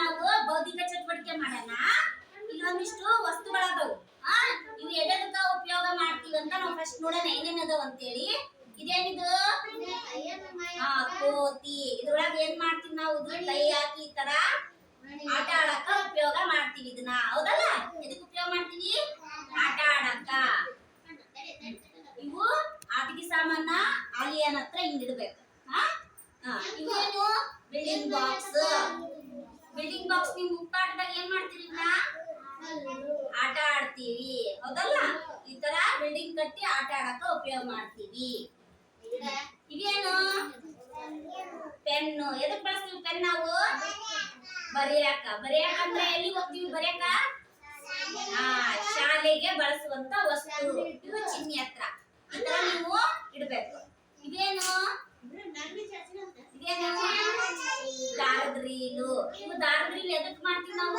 ನಾವು ಬೌದ್ಧಿಕ ಚಟುವಟಿಕೆ ಮಾಡೋಣ. ಇಲ್ಲೊಂದಿಷ್ಟು ವಸ್ತುಗಳಾದವು ಆ ಇವು ಎಲ್ಲದಕ್ಕ ಉಪಯೋಗ ಮಾಡ್ತೀವಿ ಅಂತ ನಾವು ಫಸ್ಟ್ ನೋಡೋಣ. ಏನೇನ್ ಅದಾವ ಅಂತೇಳಿ. ಇದೇನಿದು? ಹಾ ಕೋತಿ. ಇದ್ರೊಳಗ ಏನ್ ಮಾಡ್ತೀವಿ ನಾವು? ಕೈ ಹಾಕಿ ಈ ತರ ಆಟ ಆಡಕ್ಕ ಉಪಯೋಗ ಮಾಡ್ತೀವಿ ಇದನ್ನ. ಹೌದಲ್ಲ? ಇದಕ್ಕೆ ಉಪಯೋಗ ಮಾಡ್ತೀವಿ? ಆಟ ಆಡಕ್ಕ. ಇವು ಆಟಿಕೆ ಸಾಮಾನ ಆಲಿಯನ್ ಹತ್ರ ಹಿಂಗ್ ಇಡ್ಬೇಕು. ಹಾ ಹಾ, ಇವೇನು ಬಿಲ್ಡಿಂಗ್ ಬಾಕ್ಸ್ ಬಾಕ್ಸ್ ನೀವು ಮುಕ್ತಾಟದಾಗ ಏನ್ ಮಾಡ್ತೀರಿ? ಆಟ ಆಡ್ತೀವಿ ಹೌದಲ್ಲ? ಈ ತರ ಬಿಲ್ಡಿಂಗ್ ಕಟ್ಟಿ ಆಟ ಆಡಕ ಉಪಯೋಗ ಮಾಡ್ತೀವಿ ಇವೇನು ಪೆನ್ನು. ಎದಕ್ ಬಳಸ್ತೀವಿ ಪೆನ್ ನಾವು? ಬರೆಯಕ. ಬರೆಯಕ ಅಂದ್ರೆ ಎಲ್ಲಿ ಹೋಗ್ತೀವಿ ಬರೆಯಕ? ಶಾಲೆಗೆ ಬಳಸುವಂತ ವಸ್ತು. ಇದು ಚಿನ್ನಿ ಹತ್ರ. ನೀವು ಇಡ್ಬೇಕು. ಇದೇನು? ಇದೇನು? ಇದು ದಾರದ್ರಿಲ್ ಎದಕ್ ಮಾಡ್ತೀವಿ ನಾವು?